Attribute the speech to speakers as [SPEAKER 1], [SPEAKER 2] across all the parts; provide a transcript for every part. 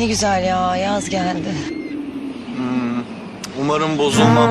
[SPEAKER 1] Ne güzel ya yaz geldi.
[SPEAKER 2] Umarım bozulmam.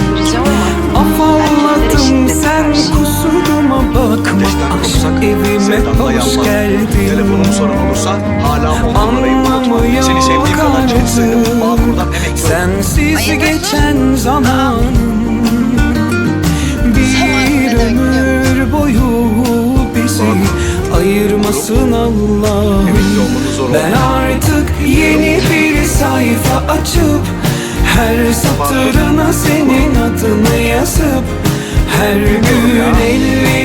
[SPEAKER 2] yanmaz.
[SPEAKER 3] geldin
[SPEAKER 2] Telefonum sorun olursa hala on numarayı unutma. Seni sevdiğim kadar
[SPEAKER 3] yok
[SPEAKER 2] Bağkur'dan oldum.
[SPEAKER 3] Sensiz geçen zaman Bir ömür boyu bizi ayırmasın Allah Ben artık yeni bir sayfa açıp Her satırına senin adını yazıp Her gün elleri